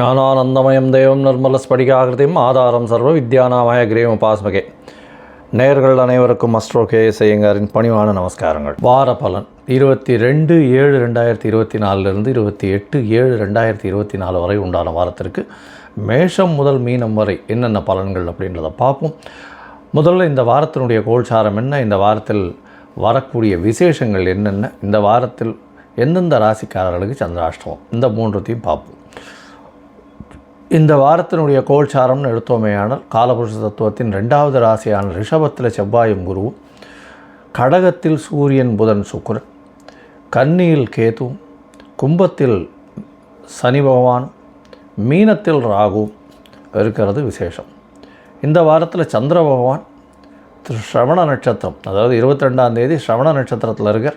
ஞானானந்தமயம் தேவம் நிர்மலஸ்படிகாகிருதியும் ஆதாரம் சர்வ வித்யானாமய கிரீவம் உபாஸ்மகே நேயர்கள் அனைவருக்கும் அஸ்ட்ரோ கே செய்யங்காரின் பணிவான நமஸ்காரங்கள். வார பலன் இருபத்தி ரெண்டு ஏழு ரெண்டாயிரத்தி இருபத்தி நாலுலேருந்து இருபத்தி எட்டு ஏழு ரெண்டாயிரத்தி இருபத்தி நாலு வரை உண்டான வாரத்திற்கு மேஷம் முதல் மீனம் வரை என்னென்ன பலன்கள் அப்படின்றத பார்ப்போம். முதல்ல இந்த வாரத்தினுடைய கோல்சாரம் என்ன? இந்த வாரத்தில் வரக்கூடிய விசேஷங்கள் என்னென்ன? இந்த வாரத்தில் எந்தெந்த ராசிக்காரர்களுக்கு சந்திராஷ்டமம்? இந்த மூன்றுத்தையும் பார்ப்போம். இந்த வாரத்தினுடைய கோல்சாரம்னு எடுத்தோமேயானால் காலபுருஷ தத்துவத்தின் ரெண்டாவது ராசியான ரிஷபத்தில் செவ்வாயும் குருவும் கடகத்தில் சூரியன் புதன் சுக்கரன் கன்னியில் கேதுவும் கும்பத்தில் சனி பகவானும் மீனத்தில் ராகுவும் இருக்கிறது விசேஷம். இந்த வாரத்தில் சந்திர பகவான் ஸ்ரவண நட்சத்திரம் அதாவது இருபத்தி ரெண்டாம் தேதி ஸ்ரவண நட்சத்திரத்தில் இருக்கிற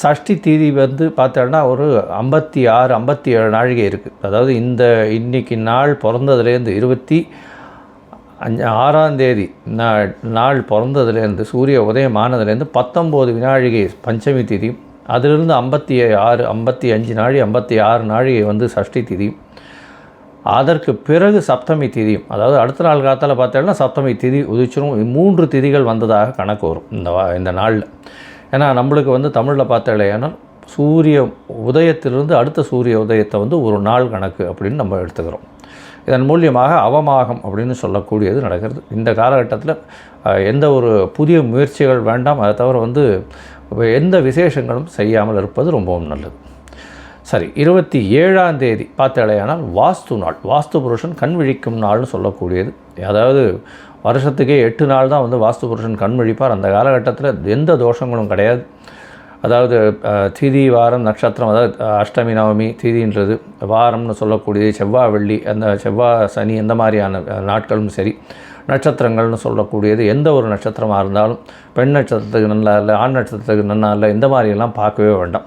சஷ்டி திதி வந்து பார்த்தோன்னா ஒரு ஐம்பத்தி ஆறு ஐம்பத்தி ஏழு நாழிகை இருக்குது அதாவது இந்த இன்னைக்கு நாள் பிறந்ததுலேருந்து இருபத்தி அஞ்சு ஆறாம் தேதி நாள் நாள் பிறந்ததுலேருந்து சூரிய உதயமானதுலேருந்து பத்தொம்போது வினாழிகை பஞ்சமி திதி அதிலிருந்து ஐம்பத்தி ஆறு ஐம்பத்தி அஞ்சு நாழி ஐம்பத்தி ஆறு நாழிகை வந்து சஷ்டி திதி அதற்கு பிறகு சப்தமி திதியும். அதாவது அடுத்த நாள் காலத்தில் பார்த்தோம்னா சப்தமி திதி உதிச்சிரும். மூன்று திதிகள் வந்ததாக கணக்கு வரும் இந்த வா இந்த நாளில். ஏன்னா நம்மளுக்கு வந்து தமிழில் பார்த்தலையானால் சூரிய உதயத்திலிருந்து அடுத்த சூரிய உதயத்தை வந்து ஒரு நாள் கணக்கு அப்படின்னு நம்ம எடுத்துக்கிறோம். இதன் மூலியமாக அவமாகம் அப்படின்னு சொல்லக்கூடியது நடக்கிறது. இந்த காலகட்டத்தில் எந்த ஒரு புதிய முயற்சிகள் வேண்டாம். அதை தவிர வந்து எந்த விசேஷங்களும் செய்யாமல் இருப்பது ரொம்பவும் நல்லது. சரி இருபத்தி ஏழாம் தேதி பார்த்தாலேயானால் வாஸ்து நாள். வாஸ்து புருஷன் கண் விழிக்கும் நாள்னு சொல்லக்கூடியது. அதாவது வருஷத்துக்கே எட்டு நாள் தான் வந்து வாஸ்து புருஷன் கண்மொழிப்பார் அந்த காலகட்டத்தில் எந்த தோஷங்களும் கிடையாது. அதாவது திதி வாரம் நட்சத்திரம் அதாவது அஷ்டமி நவமி திதின்றது வாரம்னு சொல்லக்கூடியது செவ்வாய் வெள்ளி அந்த செவ்வாய் சனி எந்த மாதிரியான நாட்களும் சரி நட்சத்திரங்கள்னு சொல்லக்கூடியது எந்த ஒரு நட்சத்திரமாக இருந்தாலும் பெண் நட்சத்திரத்துக்கு நல்லா இல்லை ஆண் நட்சத்திரத்துக்கு நல்லா இல்லை இந்த மாதிரியெல்லாம் பார்க்கவே வேண்டாம்.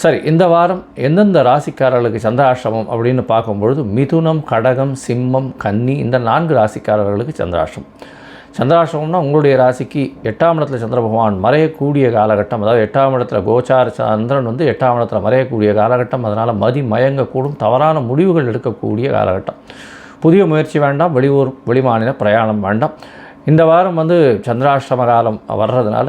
சரி இந்த வாரம் எந்தெந்த ராசிக்காரர்களுக்கு சந்திராஷ்டிரமம் அப்படின்னு பார்க்கும்பொழுது மிதுனம் கடகம் சிம்மம் கன்னி இந்த நான்கு ராசிக்காரர்களுக்கு சந்திராஷ்டிரம் சந்திராஷ்டிரமம்னா உங்களுடைய ராசிக்கு எட்டாம் இடத்துல சந்திர பகவான் மறையக்கூடிய காலகட்டம் அதாவது எட்டாம் இடத்துல கோச்சார சந்திரன் வந்து எட்டாம் இடத்துல மறையக்கூடிய காலகட்டம் அதனால் மதி மயங்கக்கூடும் தவறான முடிவுகள் எடுக்கக்கூடிய காலகட்டம். புதிய முயற்சி வேண்டாம் வெளியூர் வெளிமாநில பிரயாணம் வேண்டாம். இந்த வாரம் வந்து சந்திராஷ்டிரம காலம் வர்றதுனால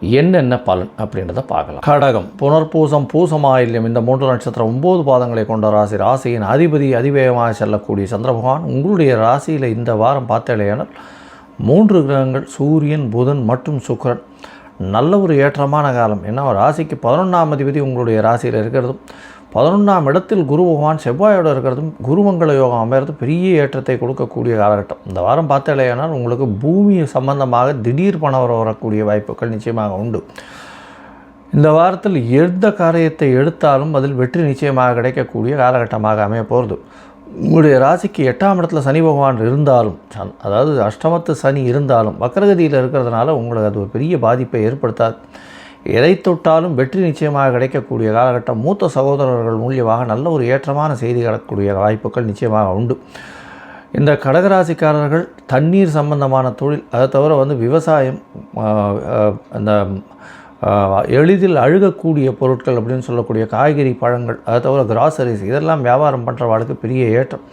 என்னென்ன பலன் அப்படின்றத பார்க்கலாம். கடகம். புனர்பூசம் பூசமாயில்யம் இந்த மூன்று நட்சத்திரம் ஒம்பது பாதங்களை கொண்ட ராசி. ராசியின் அதிபதி அதிவேகமாக செல்லக்கூடிய சந்திரபகவான் உங்களுடைய ராசியில் இந்த வாரம் பார்த்தலையானால் மூன்று கிரகங்கள் சூரியன் புதன் மற்றும் சுக்கரன் நல்ல ஒரு ஏற்றமான காலம். ஏன்னா ராசிக்கு பதினொன்றாம் அதிபதி உங்களுடைய ராசியில் இருக்கிறதும் பதினொன்றாம் இடத்தில் குரு பகவான் செவ்வாயோடு இருக்கிறதும் குருமங்கள யோகம் அமைகிறது பெரிய ஏற்றத்தை கொடுக்கக்கூடிய காலகட்டம். இந்த வாரம் பார்த்தாலேயானால் உங்களுக்கு பூமி சம்பந்தமாக திடீர் பணம் வரக்கூடிய வாய்ப்புகள் நிச்சயமாக உண்டு. இந்த வாரத்தில் எந்த காரியத்தை எடுத்தாலும் அதில் வெற்றி நிச்சயமாக கிடைக்கக்கூடிய காலகட்டமாக அமைய போகிறது உங்களுடைய ராசிக்கு எட்டாம் இடத்துல சனி பகவான் இருந்தாலும் அதாவது அஷ்டமத்து சனி இருந்தாலும் வக்கரகதியில் இருக்கிறதுனால உங்களுக்கு அது ஒரு பெரிய பாதிப்பை ஏற்படுத்தாது. எதை தொட்டாலும் வெற்றி நிச்சயமாக கிடைக்கக்கூடிய காலகட்டம் மூத்த சகோதரர்கள் மூலியமாக நல்ல ஒரு ஏற்றமான செய்தி கிடக்கக்கூடிய வாய்ப்புகள் நிச்சயமாக உண்டு. இந்த கடகராசிக்காரர்கள் தண்ணீர் சம்பந்தமான தொழில் அதை தவிர வந்து விவசாயம் அந்த எளிதில் அழுகக்கூடிய பொருட்கள் அப்படின்னு சொல்லக்கூடிய காய்கறி பழங்கள் அதை தவிர கிராசரிஸ் இதெல்லாம் வியாபாரம் பண்ணுறவாளுக்கு பெரிய ஏற்றம்.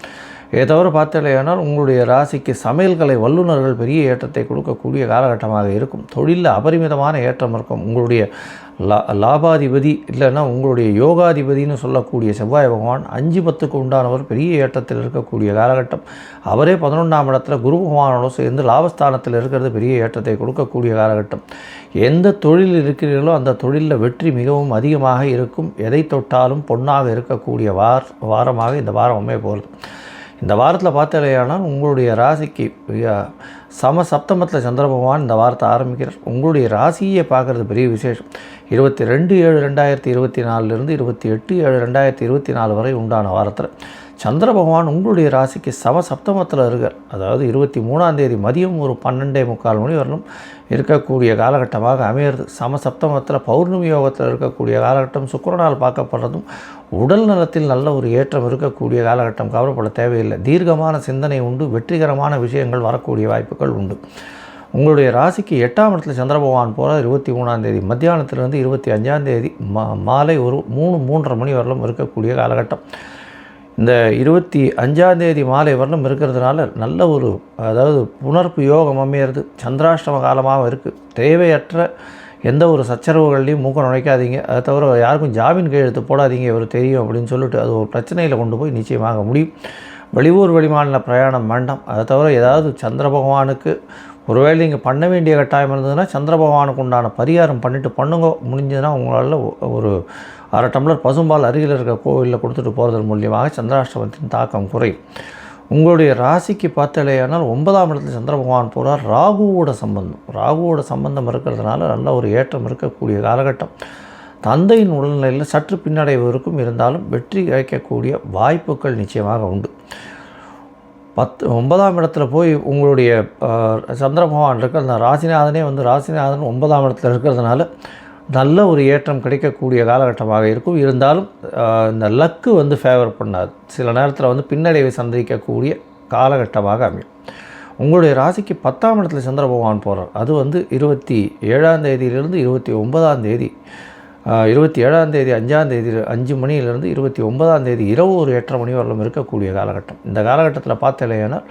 இதை தவிர பார்த்தாலேயானால் உங்களுடைய ராசிக்கு சமையல்கலை வல்லுநர்கள் பெரிய ஏற்றத்தை கொடுக்கக்கூடிய காலகட்டமாக இருக்கும். தொழிலில் அபரிமிதமான ஏற்றம் இருக்கும். உங்களுடைய லா லாபாதிபதி இல்லைன்னா உங்களுடைய யோகாதிபதினு சொல்லக்கூடிய செவ்வாய் பகவான் அஞ்சு பத்துக்கு உண்டானவர் பெரிய ஏற்றத்தில் இருக்கக்கூடிய காலகட்டம். அவரே பதினொன்றாம் இடத்துல குரு பகவானோட சேர்ந்து லாபஸ்தானத்தில் இருக்கிறது பெரிய ஏற்றத்தை கொடுக்கக்கூடிய காலகட்டம். எந்த தொழில் இருக்கிறீர்களோ அந்த தொழிலில் வெற்றி மிகவும் அதிகமாக இருக்கும். எதை தொட்டாலும் பொன்னாக இருக்கக்கூடிய வார் வாரமாக இந்த வாரம் அமைய போகிறது. இந்த வாரத்தில் பார்த்தாலேயானால் உங்களுடைய ராசிக்கு சம சப்தமத்தில் சந்திர பகவான் இந்த வாரத்தை ஆரம்பிக்கிறார். உங்களுடைய ராசியை பார்க்குறது பெரிய விசேஷம். இருபத்தி ரெண்டு ஏழு ரெண்டாயிரத்தி இருபத்தி நாலுலேருந்து இருபத்தி எட்டு ஏழு ரெண்டாயிரத்தி இருபத்தி நாலு வரை உண்டான வாரத்தில். சந்திர பகவான் உங்களுடைய ராசிக்கு சம சப்தமத்தில் இருக்கார். அதாவது இருபத்தி மூணாம் தேதி மதியம் ஒரு பன்னெண்டே முக்கால் மணி வரலும் இருக்கக்கூடிய காலகட்டமாக அமையிறது. சம சப்தமத்தில் பௌர்ணமி யோகத்தில் இருக்கக்கூடிய காலகட்டம் சுக்கரனால் பார்க்கப்படுறதும் உடல் நலத்தில் நல்ல ஒரு ஏற்றம் இருக்கக்கூடிய காலகட்டம். கவலைப்பட தேவையில்லை. தீர்க்கமான சிந்தனை உண்டு. வெற்றிகரமான விஷயங்கள் வரக்கூடிய வாய்ப்புகள் உண்டு. உங்களுடைய ராசிக்கு எட்டாம் இடத்துல சந்திர பகவான் போகிறார் இருபத்தி மூணாம் தேதி மத்தியானத்துலேருந்து இருபத்தி அஞ்சாம் தேதி மா மாலை ஒரு மூணு மூன்றரை மணி வரலும் இருக்கக்கூடிய காலகட்டம். இந்த இருபத்தி அஞ்சாந்தேதி மாலை வரலும் இருக்கிறதுனால நல்ல ஒரு அதாவது புணர்ப்பு யோகம் அமையிறது சந்திராஷ்டம காலமாகவும் இருக்குது தேவையற்ற எந்த ஒரு சச்சரவுகள்லையும் மூக்கம் நுழைக்காதீங்க. அதை தவிர யாருக்கும் ஜாமீன் கையெழுத்து போடாதீங்க இவர் தெரியும் அப்படின்னு சொல்லிட்டு அது ஒரு பிரச்சனையில் கொண்டு போய் நிச்சயமாக முடியும். வெளியூர் வெளிமாநில பிரயாணம் வேண்டாம். அதை தவிர ஏதாவது சந்திர பகவானுக்கு ஒருவேளை நீங்கள் பண்ண வேண்டிய கட்டாயம் இருந்ததுன்னா சந்திர பகவானுக்கு உண்டான பரிகாரம் பண்ணிவிட்டு பண்ணுங்க. முடிஞ்சதுன்னா உங்களால் ஒரு அரை டம்ளர் பசும்பால் அருகில் இருக்கிற கோவிலில் கொடுத்துட்டு போகிறதன் மூலியமாக சந்திராஷ்டமத்தின் தாக்கம் குறையும். உங்களுடைய ராசிக்கு பார்த்தாலேயானால் ஒன்பதாம் இடத்துல சந்திர பகவான் போகிறார் ராகுவோட சம்பந்தம். ராகுவோட சம்பந்தம் இருக்கிறதுனால நல்ல ஒரு ஏற்றம் இருக்கக்கூடிய காலகட்டம். தந்தையின் உடல்நிலையில் சற்று பின்னடைவு இருக்கும். இருந்தாலும் வெற்றி கிடைக்கக்கூடிய வாய்ப்புகள் நிச்சயமாக உண்டு. பத்து ஒன்பதாம் இடத்துல போய் உங்களுடைய சந்திர பகவான் இருக்கிற ராசிநாதனே வந்து ராசிநாதன் ஒன்பதாம் இடத்துல இருக்கிறதுனால நல்ல ஒரு ஏற்றம் கிடைக்கக்கூடிய காலகட்டமாக இருக்கும். இருந்தாலும் இந்த லக்கு வந்து ஃபேவர் பண்ணாது. சில நேரத்தில் வந்து பின்னடைவை சந்திக்கக்கூடிய காலகட்டமாக அமையும். உங்களுடைய ராசிக்கு பத்தாம் இடத்துல சந்திர பகவான் போகிறார் அது வந்து இருபத்தி ஏழாம் தேதியிலிருந்து இருபத்தி ஒன்பதாம் தேதி இருபத்தி ஏழாம் தேதி அஞ்சாம் தேதி அஞ்சு மணியிலிருந்து இருபத்தி ஒன்பதாம் தேதி இரவு ஒரு எட்டரை மணி வரலும் இருக்கக்கூடிய காலகட்டம். இந்த காலகட்டத்தில் பார்த்தலையானால்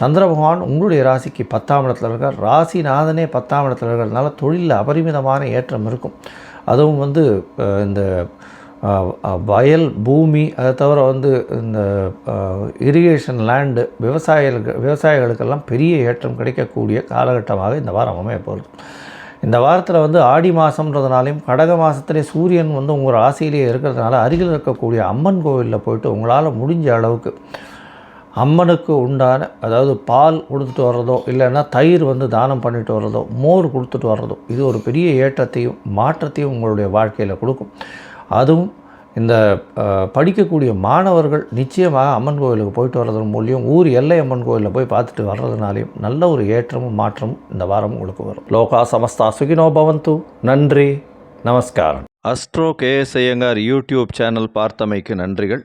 சந்திர பகவான் உங்களுடைய ராசிக்கு பத்தாம் இடத்துல இருக்கார். ராசிநாதனே பத்தாம் இடத்துல இருக்கிறதுனால தொழிலில் அபரிமிதமான ஏற்றம் இருக்கும். அதுவும் வந்து இந்த வயல் பூமி அதை தவிர வந்து இந்த இரிகேஷன் லேண்டு விவசாயிகளுக்கு விவசாயிகளுக்கெல்லாம் பெரிய ஏற்றம் கிடைக்கக்கூடிய காலகட்டமாக இந்த வாரம் அமைய போகிறது. இந்த வாரத்தில் வந்து ஆடி மாதம்ன்றதுனாலையும் கடக மாதத்துலேயே சூரியன் வந்து உங்கள் ராசியிலேயே இருக்கிறதுனால அருகில் இருக்கக்கூடிய அம்மன் கோவிலில் போயிட்டு உங்களால் முடிஞ்ச அளவுக்கு அம்மனுக்கு உண்டான அதாவது பால் கொடுத்துட்டு வர்றதோ இல்லைன்னா தயிர் வந்து தானம் பண்ணிட்டு வர்றதோ மோர் கொடுத்துட்டு வர்றதோ இது ஒரு பெரிய ஏற்றத்தையும் மாற்றத்தையும் உங்களுடைய வாழ்க்கையில் கொடுக்கும். அதுவும் இந்த படிக்கக்கூடிய மாணவர்கள் நிச்சயமாக அம்மன் கோவிலுக்கு போயிட்டு வர்றதன் மூலியம் ஊர் எல்லை அம்மன் கோவிலில் போய் பார்த்துட்டு வர்றதுனாலையும் நல்ல ஒரு ஏற்றமும் மாற்றமும் இந்த வாரம் உங்களுக்கு வரும். லோகா சமஸ்தா சுகினோ பவந்து. நன்றி. நமஸ்காரம். Astro KS Iyengar YouTube channel பார்த்தமைக்கு நன்றிகள்.